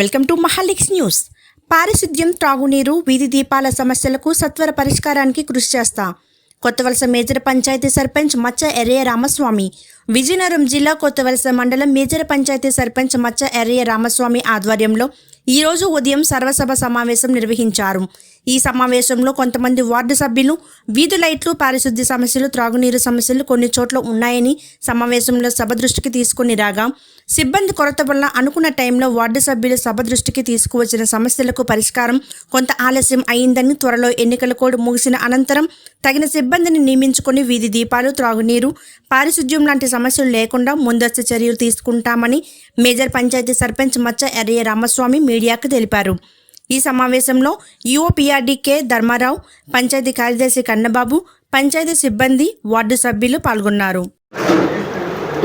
Welcome to మహాలిక్స్ news. పారిశుద్ధ్యం త్రాగునీరు వీధి దీపాల సమస్యలకు సత్వర పరిష్కారానికి కృషి చేస్తా. కొత్తవలస మేజర్ పంచాయతీ సర్పంచ్ మచ్చ ఎర్రయ్య రామస్వామి. విజయనగరం జిల్లా కొత్తవలస మండలం మేజర్ పంచాయతీ సర్పంచ్ మచ్చ ఎర్రయ్య రామస్వామి ఆధ్వర్యంలో ఈ రోజు ఉదయం సర్వసభ సమావేశం నిర్వహించారు. ఈ సమావేశంలో కొంతమంది వార్డు సభ్యులు వీధి లైట్లు పారిశుద్ధ్య సమస్యలు త్రాగునీరు సమస్యలు కొన్ని చోట్ల ఉన్నాయని సమావేశంలో సభ దృష్టికి తీసుకుని రాగా సిబ్బంది కొరత వల్ల అనుకున్న టైంలో వార్డు సభ్యులు సభ దృష్టికి తీసుకువచ్చిన సమస్యలకు పరిష్కారం కొంత ఆలస్యం అయిందని త్వరలో ఎన్నికల కోడ్ ముగిసిన అనంతరం తగిన సిబ్బందిని నియమించుకొని వీధి దీపాలు త్రాగునీరు పారిశుద్ధ్యం లాంటి సమస్యలు లేకుండా ముందస్తు చర్యలు తీసుకుంటామని మేజర్ పంచాయతీ సర్పంచ్ మచ్చ ఎర్రయ్య రామస్వామి మీడియాకు తెలిపారు. ఈ సమావేశంలో యుఓపిఆర్డీకే ధర్మారావు పంచాయతీ కార్యదర్శి కన్నబాబు పంచాయతీ సిబ్బంది వార్డు సభ్యులు పాల్గొన్నారు.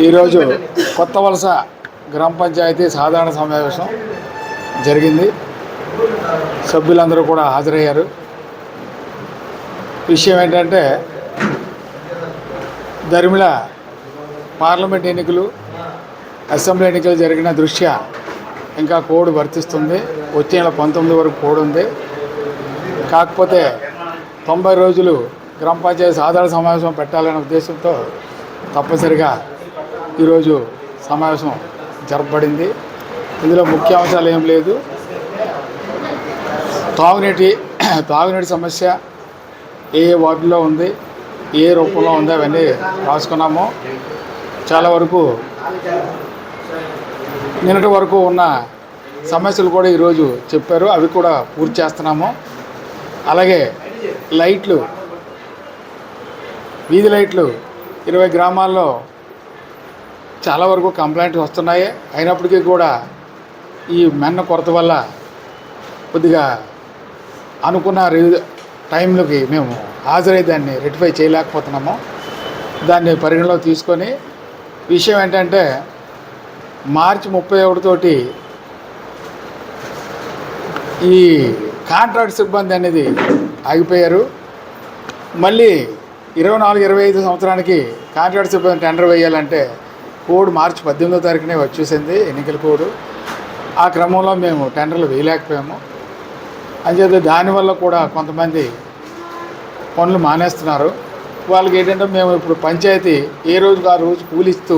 ఈరోజు కొత్త వలస గ్రామ పంచాయతీ సాధారణ సమావేశం జరిగింది. సభ్యులందరూ కూడా హాజరయ్యారు. విషయం ఏంటంటే ధర్మిళ పార్లమెంట్ ఎన్నికలు అసెంబ్లీ ఎన్నికలు జరిగిన దృష్ట్యా ఇంకా కోడ్ వర్తిస్తుంది. వచ్చే నెల పంతొమ్మిది వరకు కోడ్ ఉంది. కాకపోతే తొంభై రోజులు గ్రామ పంచాయతీ సాధారణ సమావేశం పెట్టాలనే ఉద్దేశంతో తప్పనిసరిగా ఈరోజు సమావేశం జరపబడింది. ఇందులో ముఖ్య అంశాలు ఏం లేదు. తాగునీటి తాగునీటి సమస్య ఏ ఏ వార్డులో ఉంది ఏ రూపంలో ఉంది అవన్నీ రాసుకున్నాము. చాలా వరకు నిన్నటి వరకు ఉన్న సమస్యలు కూడా ఈరోజు చెప్పారు. అవి కూడా పూర్తి చేస్తున్నాము. అలాగే లైట్లు వీధి లైట్లు ఇరవై గ్రామాల్లో చాలా వరకు కంప్లైంట్స్ వస్తున్నాయి. అయినప్పటికీ కూడా ఈ మెన్న కొరత వల్ల కొద్దిగా అనుకున్న రి- టైంలోకి మేము హాజరై దాన్ని రెటిఫై చేయలేకపోతున్నాము. దాన్ని పరిగణలో తీసుకొని విషయం ఏంటంటే మార్చి ముప్పై ఒకటితోటి ఈ కాంట్రాక్ట్ సిబ్బంది అనేది ఆగిపోయారు. మళ్ళీ ఇరవై నాలుగు ఇరవై ఐదు సంవత్సరానికి కాంట్రాక్ట్ సిబ్బంది టెండర్ వేయాలంటే కోడ్ మార్చి పద్దెనిమిదో తారీఖునే వచ్చేసింది ఎన్నికల కోడ్. ఆ క్రమంలో మేము టెండర్లు వేయలేకపోయాము. అంచేత దానివల్ల కూడా కొంతమంది పనులు మానేస్తున్నారు. వాళ్ళకి ఏంటంటే మేము ఇప్పుడు పంచాయతీ ఏ రోజుకు ఆ రోజు కూలిస్తూ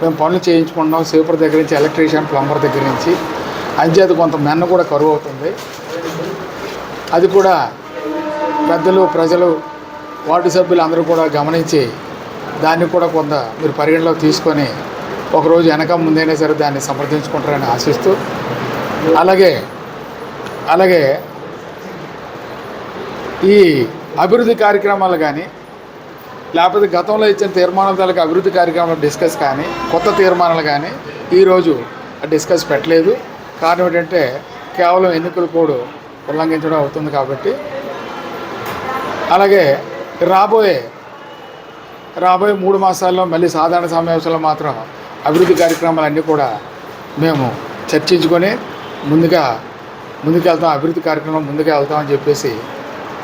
మేము పనులు చేయించుకుంటున్నాం. సూపర్ దగ్గర నుంచి ఎలక్ట్రీషియన్ ప్లంబర్ దగ్గర నుంచి. అంచేత కొంత మెన్న కూడా కరువు అవుతుంది అది కూడా పెద్దలు ప్రజలు వార్డు సభ్యులు అందరూ కూడా గమనించి దాన్ని కూడా కొంత మీరు పరిగణలోకి తీసుకొని ఒకరోజు వెనక ముందైనా సరే దాన్ని సమర్థించుకుంటారని ఆశిస్తూ అలాగే అలాగే ఈ అభివృద్ధి కార్యక్రమాలు కానీ లేకపోతే గతంలో ఇచ్చిన తీర్మానాల తాలూకు అభివృద్ధి కార్యక్రమాలు డిస్కస్ కానీ కొత్త తీర్మానాలు కానీ ఈరోజు డిస్కస్ పెట్టలేదు. కారణం ఏంటంటే కేవలం ఎన్నికల కోడ్ ఉల్లంఘించడం అవుతుంది కాబట్టి. అలాగే రాబోయే రాబోయే మూడు మాసాల్లో మళ్ళీ సాధారణ సమావేశంలో మాత్రం అభివృద్ధి కార్యక్రమాలన్నీ కూడా మేము చర్చించుకొని ముందుగా ముందుకెళ్తాం అభివృద్ధి కార్యక్రమం ముందుకు వెళ్తామని చెప్పేసి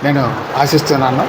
నేను ఆశిస్తున్నాను.